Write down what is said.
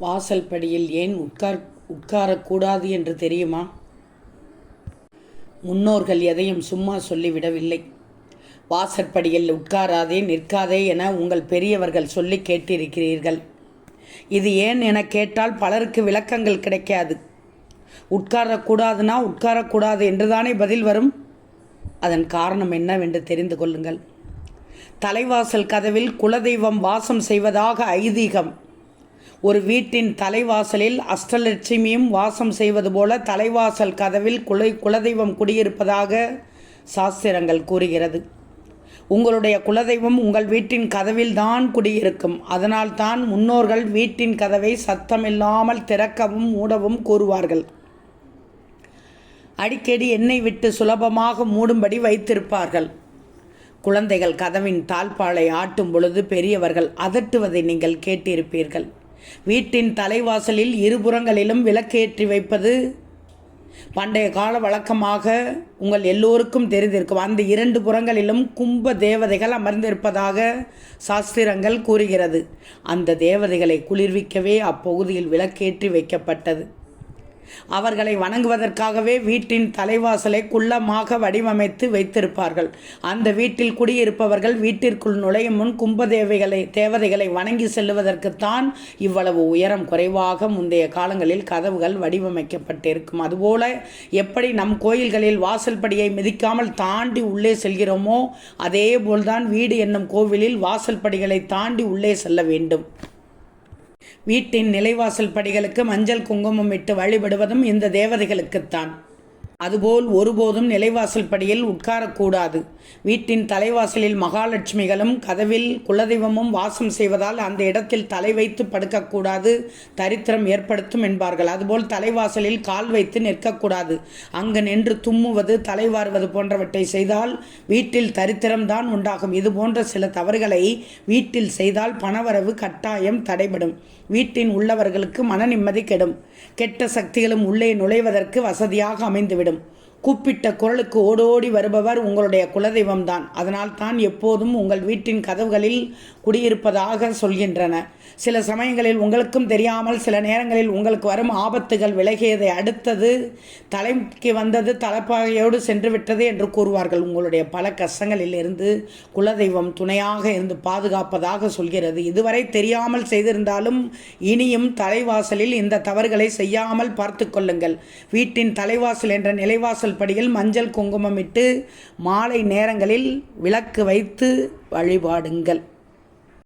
வாசல் படியில் ஏன் உட்கார் உட்காரக்கூடாது என்று தெரியுமா? முன்னோர்கள் எதையும் சும்மா சொல்லிவிடவில்லை. வாசற்படியில் உட்காராதே நிற்காதே என உங்கள் பெரியவர்கள் சொல்லி கேட்டிருக்கிறீர்கள். இது ஏன் என கேட்டால் பலருக்கு விளக்கங்கள் கிடைக்காது. உட்காரக்கூடாதுன்னா உட்காரக்கூடாது என்றுதானே பதில் வரும்? அதன் காரணம் என்னவென்று தெரிந்து கொள்ளுங்கள். தலைவாசல் கதவில் குலதெய்வம் வாசம் செய்வதாக ஐதீகம். ஒரு வீட்டின் தலைவாசலில் அஷ்டலட்சுமியும் வாசம் செய்வது போல தலைவாசல் கதவில் குலை குலதெய்வம் குடியிருப்பதாக சாஸ்திரங்கள் கூறுகிறது. உங்களுடைய குலதெய்வம் உங்கள் வீட்டின் கதவில் தான் குடியிருக்கும். அதனால்தான் முன்னோர்கள் வீட்டின் கதவை சத்தமில்லாமல் திறக்கவும் மூடவும் கூறுவார்கள். அடிக்கடி எண்ணெய் விட்டு சுலபமாக மூடும்படி வைத்திருப்பார்கள். குழந்தைகள் கதவின் தாழ்பாலை ஆட்டும் பொழுது பெரியவர்கள் அதட்டுவதை நீங்கள் கேட்டிருப்பீர்கள். வீட்டின் தலைவாசலில் இருபுறங்களிலும் விளக்கேற்றி வைப்பது. பண்டைய கால வழக்கமாக உங்கள் எல்லோருக்கும் தெரிந்திருக்கும். அந்த இரண்டு புறங்களிலும் கும்ப தேவதைகள் அமர்ந்திருப்பதாக சாஸ்திரங்கள் கூறுகிறது. அந்த தேவதைகளை குளிர்விக்கவே அப்பகுதியில் விளக்கேற்றி வைக்கப்பட்டது. அவர்களை வணங்குவதற்காகவே வீட்டின் தலைவாசலை குள்ளமாக வடிவமைத்து வைத்திருப்பார்கள். அந்த வீட்டில் குடியிருப்பவர்கள் வீட்டிற்குள் நுழையும் முன் கும்பதேவைகளை தேவதைகளை வணங்கி செல்லுவதற்குத்தான் இவ்வளவு உயரம் குறைவாக முந்தைய காலங்களில் கதவுகள் வடிவமைக்கப்பட்டிருக்கும். அதுபோல எப்படி நம் கோயில்களில் வாசல் படியை மிதிக்காமல் தாண்டி உள்ளே செல்கிறோமோ அதே போல்தான் வீடு என்னும் கோவிலில் வாசல் படிகளை தாண்டி உள்ளே செல்ல வேண்டும். வீட்டின் நிலைவாசல் படிகளுக்கு மஞ்சள் குங்குமம் இட்டு வழிபடுவதும் இந்த தேவதைகளுக்குத்தான். அதுபோல் ஒருபோதும் நிலைவாசல் படியில் உட்காரக்கூடாது. வீட்டின் தலைவாசலில் மகாலட்சுமிகளும் கதவில் குலதெய்வமும் வாசம் செய்வதால் அந்த இடத்தில் தலை வைத்து படுக்கக்கூடாது தரித்திரம் ஏற்படுத்தும் என்பார்கள். அதுபோல் தலைவாசலில் கால் வைத்து நிற்கக்கூடாது. அங்கு நின்று தும்முவது தலைவாறுவது போன்றவற்றை செய்தால் வீட்டில் தரித்திரம்தான் உண்டாகும். இது போன்ற சில தவறுகளை வீட்டில் செய்தால் பணவரவு கட்டாயம் தடைபடும். வீட்டின் உள்ளவர்களுக்கு மன நிம்மதி கெடும். கெட்ட சக்திகளும் உள்ளே நுழைவதற்கு வசதியாக அமைந்துவிடும். ஏற்படும் கூப்பிட்ட குரலுக்கு ஓடோடி வருபவர் உங்களுடைய குலதெய்வம் தான் அதனால் தான் எப்போதும் உங்கள் வீட்டின் கதவுகளில் குடியிருப்பதாக சொல்கின்றன. சில சமயங்களில் உங்களுக்கும் தெரியாமல் சில நேரங்களில் உங்களுக்கு வரும் ஆபத்துகள் விலகியதை அடுத்தது தலைக்கு வந்தது தலைப்பாகையோடு சென்று விட்டது என்று கூறுவார்கள். உங்களுடைய பல கஷ்டங்களில் இருந்து குலதெய்வம் துணையாக இருந்து பாதுகாப்பதாக சொல்கிறது. இதுவரை தெரியாமல் செய்திருந்தாலும் இனியும் தலைவாசலில் இந்த தவறுகளை செய்யாமல் பார்த்து கொள்ளுங்கள். வீட்டின் தலைவாசல் என்ற நிலைவாசல் வாசல் படியில் மஞ்சள் குங்குமம் இட்டு மாலை நேரங்களில் விளக்கு வைத்து வழிபாடுங்கள்.